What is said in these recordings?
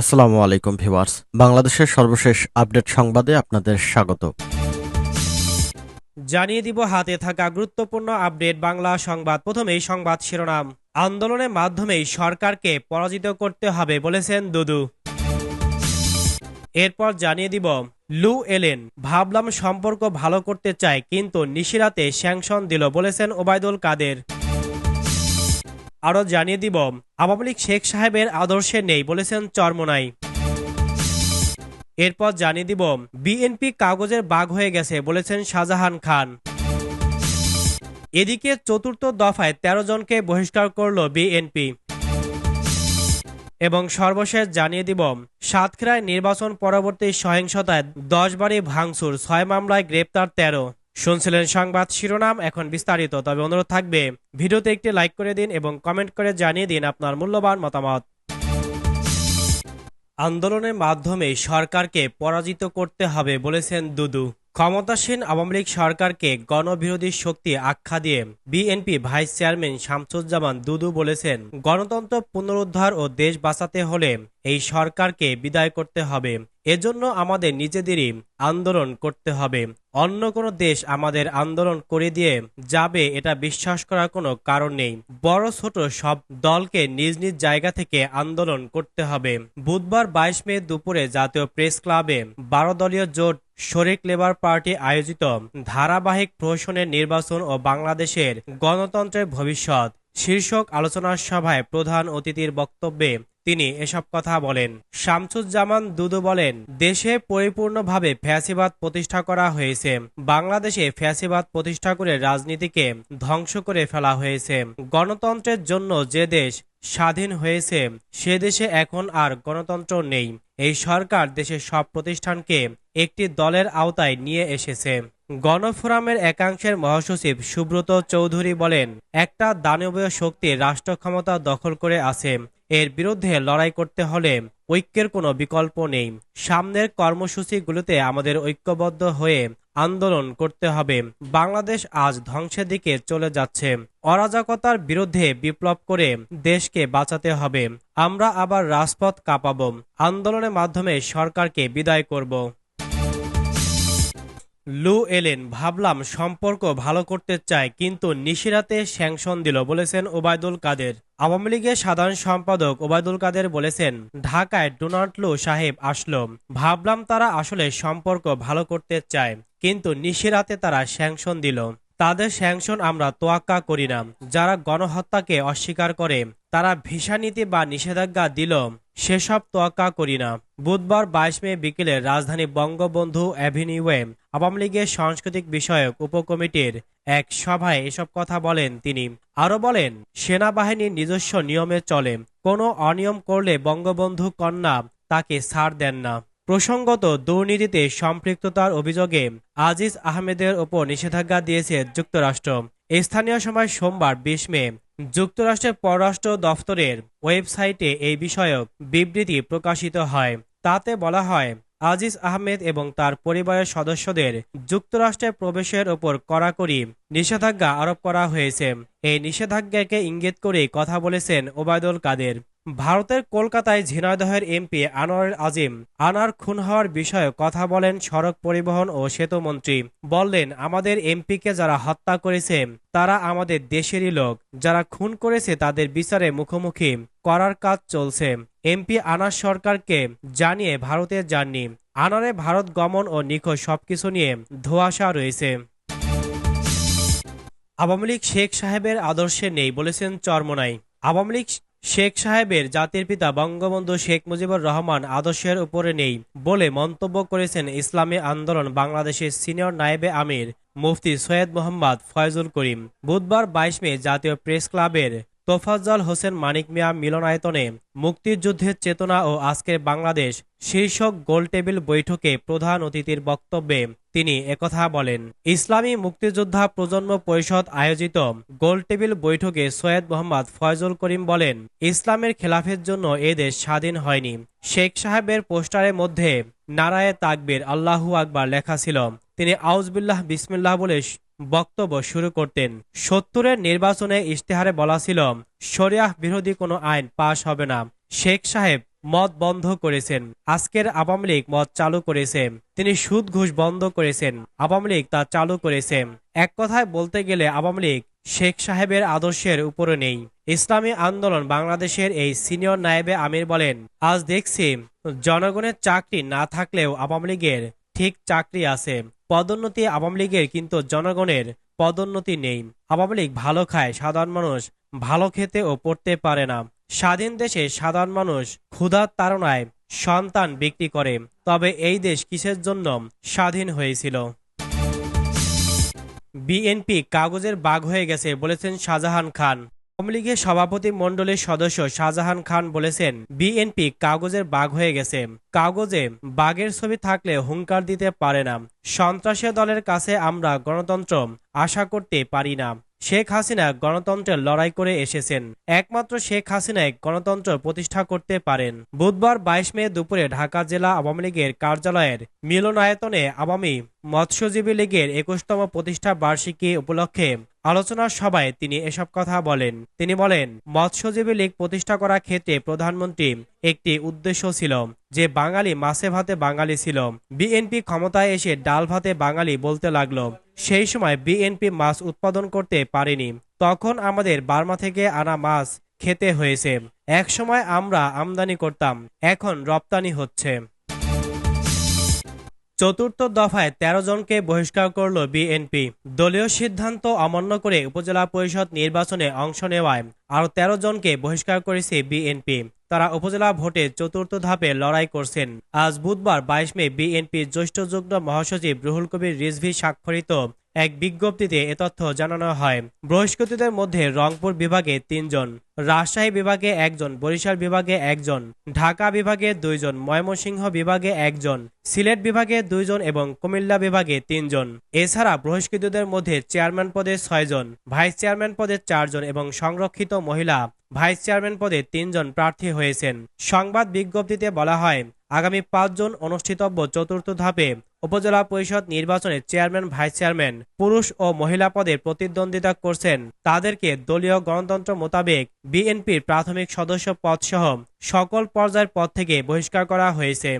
আসসালামু আলাইকুম ভিউয়ার্স। বাংলাদেশের সর্বশেষ আপডেট সংবাদে আপনাদের স্বাগত। জানিয়ে দিব হাতে থাকা গুরুত্বপূর্ণ আপডেট বাংলা সংবাদ। প্রথমেই সংবাদ শিরোনাম। আন্দোলনের মাধ্যমেই সরকারকে পরাজিত করতে হবে বলেছেন দুদু। এরপর জানিয়ে দিব, লু এলেন। ভাবলাম সম্পর্ক ভালো করতে চায় কিন্তু নিশিরাতে স্যাংশন দিল বলেছেন ওবায়দুল কাদের। আরও জানিয়ে দিব, আওয়ামী লীগ শেখ সাহেবের আদর্শে নেই বলেছেন চরমোনাই। এরপর জানিয়ে দিব, বিএনপি কাগজের বাঘ হয়ে গেছে বলেছেন শাহজাহান খান। এদিকে চতুর্থ দফায় ১৩ জনকে বহিষ্কার করল বিএনপি। এবং সর্বশেষ জানিয়ে দিব, সাতক্ষীরায় নির্বাচন পরবর্তী সহিংসতায় দশ বারে ভাঙচুর, ছয় মামলায় গ্রেপ্তার তেরো। শুনছিলেন সংবাদ শিরোনাম, এখন বিস্তারিত। তবে অনুরোধ থাকবে, ভিডিওতে একটি লাইক করে দিন এবং কমেন্ট করে জানিয়ে দিন আপনার মূল্যবান মতামত। আন্দোলনের মাধ্যমে সরকারকে পরাজিত করতে হবে বলেছেন দুদু। ক্ষমতাসীন আওয়ামী লীগ সরকারকে গণবিরোধী শক্তি আখ্যা দিয়ে BNP vice chairman Shamsuzzaman Dudu বলেছেন, গণতন্ত্র পুনরুদ্ধার ও দেশ বাঁচাতে হলে এই সরকারকে বিদায় করতে হবে। এজন্য আমাদের নিজেদেরই আন্দোলন করতে হবে। অন্য কোনো দেশ আমাদের আন্দোলন করে দিয়ে যাবে এটা বিশ্বাস করার কোনো কারণ নেই। বড় ছোট সব দলকে নিজ নিজ জায়গা থেকে আন্দোলন করতে হবে। বুধবার বাইশ মে দুপুরে জাতীয় প্রেস ক্লাবে বারো দলীয় জোট শরিক লেবার পার্টি আয়োজিত ধারাবাহিক প্রহসনের নির্বাচন ও বাংলাদেশের গণতন্ত্রের ভবিষ্যৎ শীর্ষক আলোচনা সভায় প্রধান অতিথির বক্তব্যে তিনি এসব কথা বলেন। শামসুজ্জামান দুদু বলেন, দেশে পরিপূর্ণভাবে ফ্যাসিবাদ প্রতিষ্ঠা করা হয়েছে। বাংলাদেশে ফ্যাসিবাদ প্রতিষ্ঠা করে রাজনীতিকে ধ্বংস করে ফেলা হয়েছে। গণতন্ত্রের জন্য যে দেশ স্বাধীন হয়েছে, সে দেশে এখন আর গণতন্ত্র নেই। এই সরকার দেশের সব প্রতিষ্ঠানকে একটি দলের আওতায় নিয়ে এসেছে। গণফোরামের একাংশের মহাসচিব সুব্রত চৌধুরী বলেন, একটা দানবীয় শক্তি রাষ্ট্র ক্ষমতা দখল করে আছে। এর বিরুদ্ধে লড়াই করতে হলে ঐক্যের কোনো বিকল্প নেই। সামনের কর্মসূচিগুলোতে আমাদের ঐক্যবদ্ধ হয়ে আন্দোলন করতে হবে। বাংলাদেশ আজ ধ্বংসের দিকে চলে যাচ্ছে। অরাজকতার বিরুদ্ধে বিপ্লব করে দেশকে বাঁচাতে হবে। আমরা আবার রাজপথ কাঁপাবো। আন্দোলনের মাধ্যমে সরকারকে বিদায় করব। লু এলেন, ভাবলাম সম্পর্ক ভালো করতে চায় কিন্তু নিশিরাতে স্যাংশন দিল, বলেছেন ওবায়দুল কাদের। আওয়ামী লীগের সাধারণ সম্পাদক ওবায়দুল কাদের বলেছেন, ঢাকায় ডোনাল্ড লু সাহেব আসলো। ভাবলাম তারা আসলে সম্পর্ক ভালো করতে চায়, কিন্তু নিশিরাতে তারা স্যাংশন দিল। তাদের স্যাংশন আমরা তোয়াক্কা করি না। যারা গণহত্যাকে অস্বীকার করে, তারা ভিসা নীতি বা নিষেধাজ্ঞা দিল, সেসব তোয়াক্কা করি না। বুধবার বাইশ মে বিকেলে রাজধানী বঙ্গবন্ধু অ্যাভিনিউয়ে আওয়ামী লীগের সাংস্কৃতিক বিষয়ক উপকমিটির এক সভায় এসব কথা বলেন তিনি। আরও বলেন, সেনাবাহিনীর নিজস্ব নিয়মে চলে, কোনো অনিয়ম করলে বঙ্গবন্ধু কন্যা তাকে ছাড় দেন না। প্রসঙ্গত, দুর্নীতিতে সম্পৃক্ততার অভিযোগে আজিজ আহমেদের ওপর নিষেধাজ্ঞা দিয়েছে যুক্তরাষ্ট্র। স্থানীয় সময় সোমবার বিশ মে, যুক্তরাষ্ট্রের পররাষ্ট্র দফতরের ওয়েবসাইটে এই বিষয়ক বিবৃতি প্রকাশিত হয়। তাতে বলা হয়, আজিজ আহমেদ এবং তার পরিবারের সদস্যদের যুক্তরাষ্ট্রে প্রবেশের ওপর কড়াকড়ি নিষেধাজ্ঞা আরোপ করা হয়েছে। এই নিষেধাজ্ঞাকে ইঙ্গিত করে কথা বলেছেন ওবায়দুল কাদের। ভারতের কলকাতায় ঝিনাইদহের এমপি আনোয়ার আজিম আনার খুন হওয়ার বিষয়ে কথা বলেন সড়ক পরিবহন ও সেতু মন্ত্রী। বললেন, আমাদের এমপিকে যারা হত্যা করেছে, তারা আমাদের দেশেরই লোক। যারা খুন করেছে, তাদের বিচারে মুখোমুখি করার কাজ চলছে। এমপি আনার সরকারকে জানিয়ে ভারতে যাননি। আনারে ভারত গমন ও নিখোঁজ সবকিছু নিয়ে ধোয়াশা রয়েছে। আওয়ামী লীগ শেখ সাহেবের আদর্শে নেই বলেছেন চরমোনাই। আওয়ামী লীগ শেখ সাহেবের জাতির পিতা বঙ্গবন্ধু শেখ মুজিবুর রহমান আদর্শের উপরে নেই বলে মন্তব্য করেছেন ইসলামী আন্দোলন বাংলাদেশের সিনিয়র নায়েবে আমির মুফতি সৈয়দ মোহাম্মদ ফয়জুল করিম। বুধবার বাইশ মে জাতীয় প্রেস ক্লাবের তোফাজ্জল হোসেন মানিক মিয়া মিলনায়তনে মুক্তিযুদ্ধের চেতনা ও আজকের বাংলাদেশ শীর্ষক গোলটেবিল বৈঠকে প্রধান অতিথির বক্তব্যে তিনি একথা বলেন, ইসলামী মুক্তিযোদ্ধা প্রজন্ম পরিষদ আয়োজিত গোলটেবিল বৈঠকে সৈয়দ মোহাম্মদ ফয়জুল করিম বলেন, ইসলামের খেলাফের জন্য এ দেশ স্বাধীন হয়নি। শেখ সাহেবের পোস্টারের মধ্যে, নারায়ে তাকবির, আল্লাহু আকবার লেখা ছিল। তিনি আউজবিল্লাহ বিসমিল্লাহ বলে বক্তব্য শুরু করতেন। সত্তরের নির্বাচনে ইশতেহারে বলা ছিল, শরিয়াহ বিরোধী কোনো আইন পাশ হবে না। শেখ সাহেব মদ বন্ধ করেছেন। আজকের আওয়ামী লীগ মদ চালু করেছে। তিনি সুদ ঘুষ বন্ধ করেছেন। আওয়ামী লীগ তা চালু করেছে। এক কথায় বলতে গেলে আওয়ামী লীগ শেখ সাহেবের আদর্শের উপরে নেই। ইসলামী আন্দোলন বাংলাদেশের এই সিনিয়র নায়েবে আমির বলেন, আজ দেখছি জনগণের চাকরি না থাকলেও আওয়ামী লীগের ঠিক চাকরি আছে। পদোন্নতি আওয়ামী লীগের কিন্তু জনগণের পদোন্নতি নেই। আওয়ামী লীগ ভালো খায়, সাধারণ মানুষ ভালো খেতে ও পড়তে পারে না। স্বাধীন দেশে সাধারণ মানুষ ক্ষুধার তাড়নায় সন্তান বিক্রি করে। তবে এই দেশ কিসের জন্য স্বাধীন হয়েছিল? বিএনপি কাগজের বাঘ হয়ে গেছে, বলেছেন শাহজাহান খান। আওয়ামী লীগের সভাপতি মণ্ডলীর সদস্য শাহজাহান খান বলেছেন, বিএনপি কাগজের বাঘ হয়ে গেছে। কাগজে বাঘের ছবি থাকলে হুঙ্কার দিতে পারে না। সন্ত্রাসী দলের কাছে আমরা গণতন্ত্র আশা করতে পারি না। শেখ হাসিনা গণতন্ত্রের লড়াই করে এসেছেন। একমাত্র শেখ হাসিনাই গণতন্ত্র প্রতিষ্ঠা করতে পারেন। বুধবার বাইশ মে দুপুরে ঢাকা জেলা আওয়ামী লীগের কার্যালয়ের মিলনায়তনে আওয়ামী মৎস্যজীবী লীগের একুশতম প্রতিষ্ঠা বার্ষিকী উপলক্ষে আলোচনা সভায় তিনি এসব কথা বলেন। তিনি বলেন, মৎস্যজীবী লীগ প্রতিষ্ঠা করার ক্ষেত্রে প্রধানমন্ত্রী একটি উদ্দেশ্য ছিল যে বাঙালি মাছে ভাতে বাঙালি ছিল। বিএনপি ক্ষমতায় এসে ডাল ভাতে বাঙালি বলতে লাগল। সেই সময় বিএনপি মাছ উৎপাদন করতে পারেনি। তখন আমাদের বার্মা থেকে আনা মাছ খেতে হয়েছে। এক সময় আমরা আমদানি করতাম, এখন রপ্তানি হচ্ছে। চতুর্থ দফায় ১৩ জনকে বহিষ্কার করল বিএনপি। দলীয় সিদ্ধান্ত অমান্য করে উপজেলা পরিষদ নির্বাচনে অংশ নেওয়ায় আরও ১৩ জনকে বহিষ্কার করেছে বিএনপি। তারা উপজেলা ভোটে চতুর্থ ধাপে লড়াই করছেন। আজ বুধবার বাইশ মে বিএনপির জ্যেষ্ঠ যুগ্ম মহাসচিব রুহুল কবির রিজভি স্বাক্ষরিত এক বিজ্ঞপ্তিতে এ তথ্য জানানো হয়। বহিষ্কৃতদের মধ্যে রংপুর বিভাগে তিনজন। রাজশাহী বিভাগে একজন, বরিশাল বিভাগে একজন, ঢাকা বিভাগে দুইজন, ময়মনসিংহ বিভাগে একজন, সিলেট বিভাগে দুইজন এবং কুমিল্লা বিভাগে তিনজন। এছাড়া বহিষ্কৃতদের মধ্যে চেয়ারম্যান পদে ছয়জন, ভাইস চেয়ারম্যান পদে চারজন এবং সংরক্ষিত মহিলা ভাইস চেয়ারম্যান পদে তিনজন প্রার্থী হয়েছেন। সংবাদ বিজ্ঞপ্তিতে বলা হয়, আগামী পাঁচজন অনুষ্ঠিতব্য চতুর্থ ধাপে উপজেলা পরিষদ নির্বাচনে চেয়ারম্যান, ভাইস চেয়ারম্যান, পুরুষ ও মহিলা পদে প্রতিদ্বন্দ্বিতা করছেন। তাদেরকে দলীয় গণতন্ত্র মোতাবেক বিএনপির প্রাথমিক সদস্য পদসহ সকল পর্যায়ের পদ থেকে বহিষ্কার করা হয়েছে।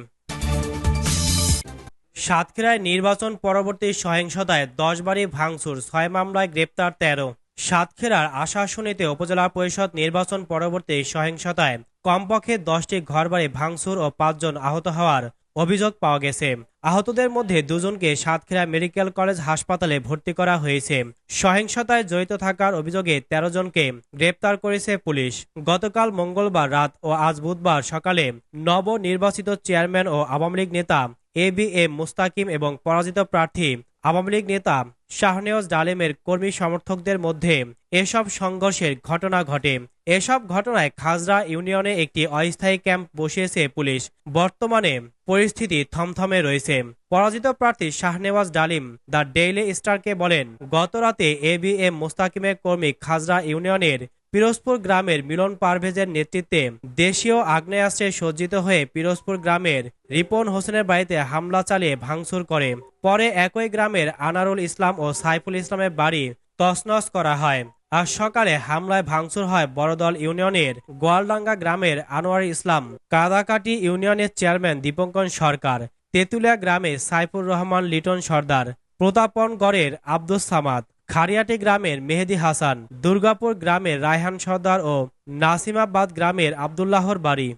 সাতক্ষীরায় নির্বাচন পরবর্তী সহিংসতায় দশ বাড়ি ভাঙচুর, ছয় মামলায় গ্রেপ্তার তেরো। সাতক্ষীরার আশাশুনিতে উপজেলা পরিষদ নির্বাচন পরবর্তী সহিংসতায় কমপক্ষে দশটি ঘরবাড়ি ভাঙচুর ও পাঁচজন আহত হওয়ার অভিযোগ পাওয়া গেছে। আহতদের মধ্যে দুজনকে সাতক্ষীরা মেডিকেল কলেজ হাসপাতালে ভর্তি করা হয়েছে। সহিংসতায় জড়িত থাকার অভিযোগে ১৩ জনকে গ্রেপ্তার করেছে পুলিশ। গতকাল মঙ্গলবার রাত ও আজ বুধবার সকালে নবনির্বাচিত চেয়ারম্যান ও আওয়ামী লীগ নেতা এ বি এম মুস্তাকিম এবং পরাজিত প্রার্থী আওয়ামী লীগ নেতা শাহনেওয়াজ ডালেমের কর্মী সমর্থকদের মধ্যে এসব সংঘর্ষের ঘটনা ঘটে। এসব ঘটনায় খাজরা ইউনিয়নে একটি অস্থায়ী ক্যাম্প বসিয়েছে পুলিশ। বর্তমানে পরিস্থিতি থমথমে রয়েছে। পরাজিত প্রার্থী শাহনেওয়াজ ডালিম দ্য ডেইলি স্টারকে বলেন, গতরাতে এ বি এম মোস্তাকিমের কর্মী খাজরা ইউনিয়নের পিরোজপুর গ্রামের মিলন পারভেজের নেতৃত্বে দেশীয় আগ্নেয়াস্ত্রে সজ্জিত হয়ে পিরোজপুর গ্রামের রিপন হোসেনের বাড়িতে হামলা চালিয়ে ভাঙচুর করে। পরে একই গ্রামের আনারুল ইসলাম ও সাইফুল ইসলামের বাড়ি তছনছ করা হয়। আজ সকালে হামলায় ভাঙচুর হয় বড়দল ইউনিয়নের গোয়ালডাঙ্গা গ্রামের আনোয়ার ইসলাম। কাদাকাটি ইউনিয়নের চেয়ারম্যান দীপঙ্কর সরকার। তেঁতুলিয়া গ্রামে সাইফুর রহমান লিটন সর্দার। প্রতাপনগড়ের আব্দুস সামাদ। খারিয়াটি গ্রামের মেহেদি হাসান দুর্গাপুর গ্রামের রায়হান সর্দার ও নাসিমাবাদ গ্রামের আবদুল্লাহর বাড়ি।